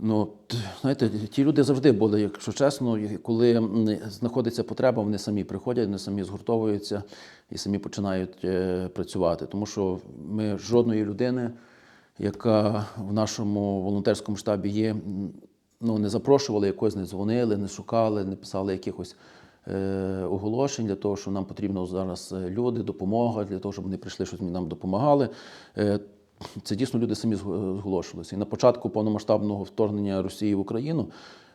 Ну, знаєте, ті люди завжди були, якщо чесно, коли знаходиться потреба, вони самі приходять, вони самі згуртовуються і самі починають е, працювати. Тому що ми жодної людини, яка в нашому волонтерському штабі є, ну, не запрошували якось, не дзвонили, не шукали, не писали якихось е, оголошень для того, що нам потрібно зараз е, люди, допомога, для того, щоб вони прийшли, щось нам допомагали. Це дійсно люди самі зго- зголошувалися. І на початку повномасштабного вторгнення Росії в Україну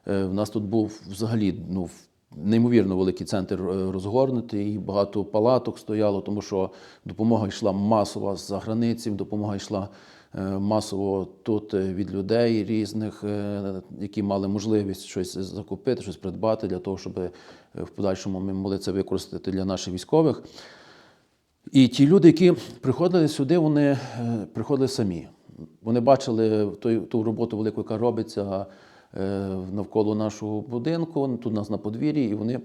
е, в нас тут був взагалі ну, неймовірно великий центр е, розгорнутий, і багато палаток стояло, тому що допомога йшла масово з-за границі, допомога йшла е, масово тут від людей різних, які мали можливість щось закупити, щось придбати для того, щоб в подальшому ми могли це використати для наших військових. І ті люди, які приходили сюди, вони е, приходили самі. Вони бачили той, ту роботу велику, яка робиться е, навколо нашого будинку, тут у нас на подвір'ї, і вони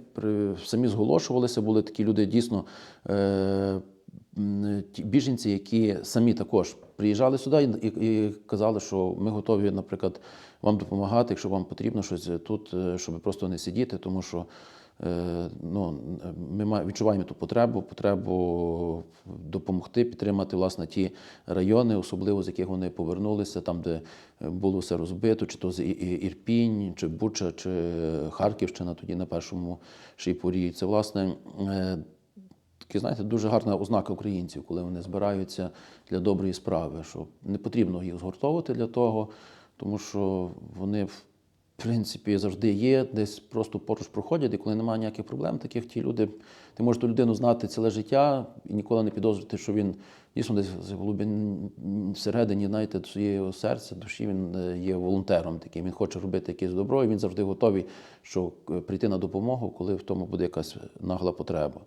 самі зголошувалися. Були такі люди дійсно е, біженці, які самі також приїжджали сюди і, і, казали, що ми готові, наприклад, вам допомагати, якщо вам потрібно щось тут, щоб просто не сидіти, тому що. Е, ну, ми відчуваємо ту потребу, потребу допомогти, підтримати власне ті райони, особливо з яких вони повернулися, там, де було все розбито, чи то з Ірпінь, чи Буча, чи Харківщина, тоді на першому шейпурі. Це власне. е, Такі, знаєте, дуже гарна ознака українців, коли вони збираються для доброї справи, що не потрібно їх згуртовувати для того, тому що вони принципі завжди є, десь просто поруч проходять, і коли немає ніяких проблем, таких ті люди, ти можеш ту людину знати ціле життя і ніколи не підозрювати, що він дійсно десь в глибині всередині, знаєте, своєї серця, душі він е, є волонтером таким. Він хоче робити якесь добро, і він завжди готовий, що е, прийти на допомогу, коли в тому буде якась нагла потреба.